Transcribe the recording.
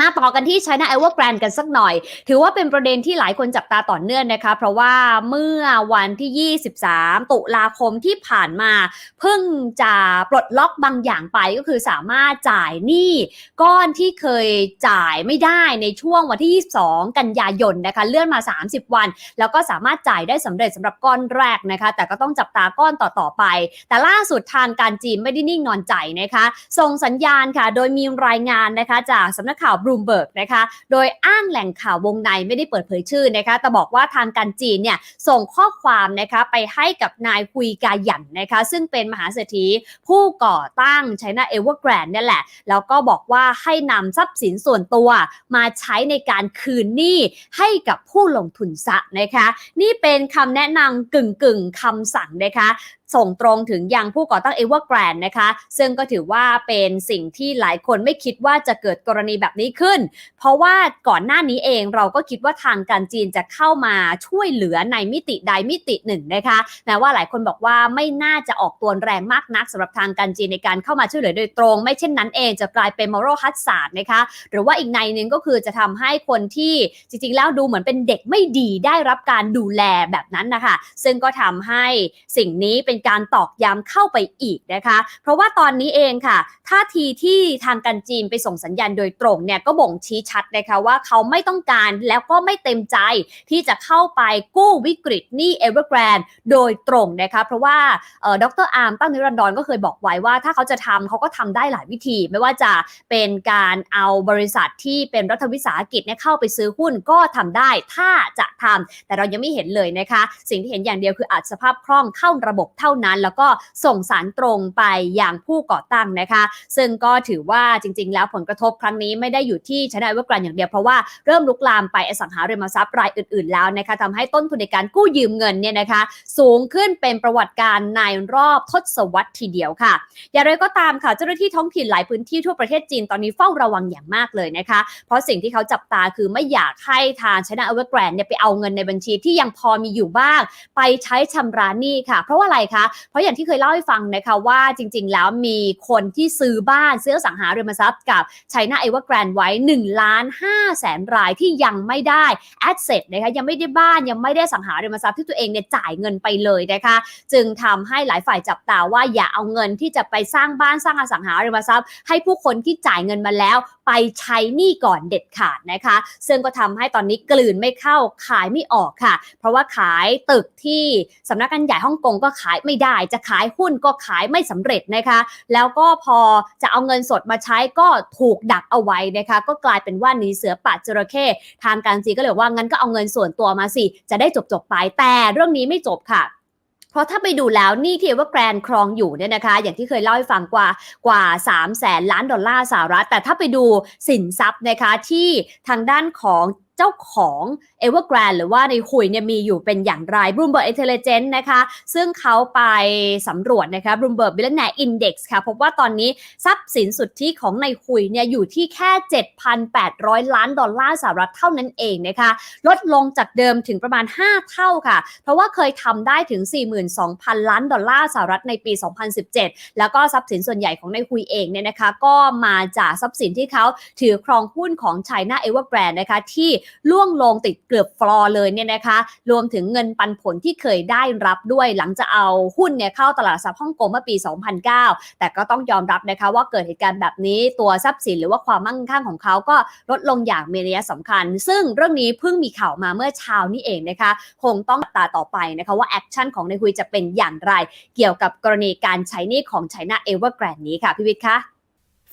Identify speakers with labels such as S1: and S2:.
S1: มาต่อกันที่ China Evergrande กันสักหน่อย ถือว่าเป็นประเด็นที่หลายคนจับตาต่อเนื่องนะคะ เพราะว่าเมื่อวันที่ 23 ตุลาคมที่ผ่านมา เพิ่งจะปลดล็อกบางอย่างไปก็คือสามารถจ่ายหนี้ก้อนที่เคยจ่ายไม่ได้ในช่วงวันที่ 22 กันยายนนะคะ เลื่อนมา 30 วัน แล้วก็สามารถจ่ายได้สำเร็จสำหรับก้อนแรกนะคะ แต่ก็ต้องจับตาก้อนต่อๆไป แต่ล่าสุดทางการจีนไม่ได้นิ่งนอนใจนะคะ ส่งสัญญาณค่ะ โดยมีรายงานนะคะจากสำนักข่าวบลูมเบิร์กนะคะ โดยอ้างแหล่งข่าววงในไม่ได้เปิดเผยชื่อนะคะ แต่บอกว่าทางการจีนเนี่ยส่งข้อความนะคะไปให้กับนายฮุยกาหยันนะคะ ซึ่งเป็นมหาเศรษฐีผู้ก่อตั้ง China Evergrande เนี่ยแหละ แล้วก็บอกว่าให้นำทรัพย์สินส่วนตัวมาใช้ในการคืนหนี้ให้กับผู้ลงทุนซะนะคะ นี่เป็นคำแนะนำกึ่งกึ่งๆคำสั่งนะคะส่งตรงถึงยังผู้ก่อตั้ง Evergrande นะคะ ซึ่งก็ถือว่าเป็นสิ่งที่หลายคนไม่คิดว่าจะเกิดกรณีแบบนี้ขึ้น เพราะว่าก่อนหน้านี้เองเราก็คิดว่าทางการจีนจะเข้ามาช่วยเหลือในมิติใดมิติหนึ่งนะคะแม้ว่าหลายคนบอกว่าไม่น่าจะออกตัวแรงมากนักสำหรับทางการจีนในการเข้ามาช่วยเหลือโดยตรง ไม่เช่นนั้นเองจะกลายเป็น moral hazard นะคะหรือว่าอีกในหนึ่งก็คือจะทำให้คนที่จริงๆแล้วดูเหมือนเป็นเด็กไม่ดีได้รับการดูแลแบบนั้นนะคะซึ่งก็ทำให้สิ่งนี้เป็นการตอกย้ำเข้าไปอีกนะคะ เพราะว่าตอนนี้เองค่ะท่าทีที่ทางการจีนไปส่งสัญญาณโดยตรงเนี่ยก็บ่งชี้ชัดนะคะว่าเขาไม่ต้องการแล้วก็ไม่เต็มใจที่จะเข้าไปกู้วิกฤตหนี้ Evergrande โดยตรงนะคะเพราะว่าเอ่อดรอาร์มตั้งนิรันดรก็เคยบอกไว้ว่าถ้าเขาจะทำเขาก็ทำได้หลายวิธี ไม่ว่าจะเป็นการเอาบริษัทที่เป็นรัฐวิสาหกิจเนี่ยเข้าไปซื้อหุ้นก็ทำได้ถ้าจะทำแต่เรายังไม่เห็นเลยนะคะ สิ่งที่เห็นอย่างเดียวคืออัดสภาพคล่องเข้าระบบเท่านั้น แล้วก็ส่งสารตรงไปอย่างผู้ก่อตั้งนะคะ ซึ่งก็ถือว่าจริง ๆ แล้วผลกระทบครั้งนี้ไม่ได้อยู่ที่ชนะเวอร์กรันอย่างเดียวเพราะว่าเริ่มลุกลามไปอสังหาริมทรัพย์รายอื่น ๆ แล้วนะคะทำให้ต้นทุนในการกู้ยืมเงินเนี่ยนะคะ สูงขึ้นเป็นประวัติการณ์ในรอบทศวรรษทีเดียวค่ะ อย่างไรก็ตามค่ะเจ้าหน้าที่ท้องถิ่นหลายพื้นที่ทั่วประเทศจีนตอนนี้เฝ้าระวังอย่างมากเลยนะคะ เพราะสิ่งที่เขาจับตาคือไม่อยากให้ทางชนะเวอร์กรันเนี่ยไปเอาเงินในบัญชีที่ยังพอมีอยู่บ้าง ไปใช้ชำระหนี้ค่ะ เพราะว่าอะไรคะ เพราะอย่างที่เคยเล่าให้ฟังนะคะว่าจริง ๆ แล้วมีคนที่ซื้อบ้านซื้อสังหาริมทรัพย์กับ China Evergrande ไว้1ล้าน5แสนรายที่ยังไม่ได้ asset นะคะยังไม่ได้บ้านยังไม่ได้สังหาริมทรัพย์ที่ตัวเองเนี่ยจ่ายเงินไปเลยนะคะจึงทำให้หลายฝ่ายจับตาว่าอย่าเอาเงินที่จะไปสร้างบ้านสร้างอสังหาริมทรัพย์ ให้ผู้คนที่จ่ายเงินมาแล้ว ไปใช้หนี้ก่อนเด็ดขาดนะคะ ซึ่งก็ทำให้ตอนนี้กลืนไม่เข้าขายไม่ออกค่ะ เพราะว่าขายตึกที่สำนักงานใหญ่ฮ่องกงก็ขายไม่ได้ จะขายหุ้นก็ขายไม่สำเร็จนะคะ แล้วก็พอจะเอาเงินสดมาใช้ก็ถูกดักเอาไว้นะคะ ก็กลายเป็นว่าหนีเสือป่าจระเข้ทางการจีก็เลยว่างั้นก็เอาเงินส่วนตัวมาสิ จะได้จบจบไปแต่เรื่องนี้ไม่จบค่ะเพราะถ้าไปดูแล้วนี่ที่ว่าแกรนครองอยู่เนี่ยนะคะ อย่างที่เคยเล่าให้ฟังกว่ากว่า3แสนล้านดอลลาร์สหรัฐ แต่ถ้าไปดูสินทรัพย์นะคะที่ทางด้านของ เจ้าของ e v e r g r a n d หรือว่าในหุยเนี่ยมีอยู่เป็นอย่างไร Bloomberg Intelligence นะคะ ซึ่งเขาไปสำรวจนะคะ Bloomberg Billionaire Index ค่ะ พบว่าตอนนี้ทรัพย์สินสุทธิของในหุยเนี่ยอยู่ที่แค่ 7,800 ล้านดอลลาร์สหรัฐเท่านั้นเองนะคะ ลดลงจากเดิมถึงประมาณ 5 เท่าค่ะ เพราะว่าเคยทำได้ถึง 42,000 ล้านดอลลาร์สหรัฐในปี 2017 แล้วก็ทรัพย์สินส่วนใหญ่ของในหุยเองเนี่ยนะคะ ก็มาจากทรัพย์สินที่เขาถือครองหุ้นของ China Evergrande นะคะที่ล่วงลงติดเกือบฟลอร์เลยเนี่ยนะคะ รวมถึงเงินปันผลที่เคยได้รับด้วยหลังจากเอาหุ้นเนี่ยเข้าตลาดทรัพฮ่องกงเมื่อปี 2009 แต่ก็ต้องยอมรับนะคะว่าเกิดเหตุการณ์แบบนี้ตัวทรัพย์สินหรือว่าความมั่งคั่งของเขาก็ลดลงอย่างมีนัยสำคัญ ซึ่งเรื่องนี้เพิ่งมีข่าวมาเมื่อเช้านี้เองนะคะ คงต้องตาต่อไปนะคะว่าแอคชั่นของในคุยจะเป็นอย่างไร เกี่ยวกับกรณีการใช้หนี้ของ China Evergrande นี้ค่ะพี่วิทย์คะ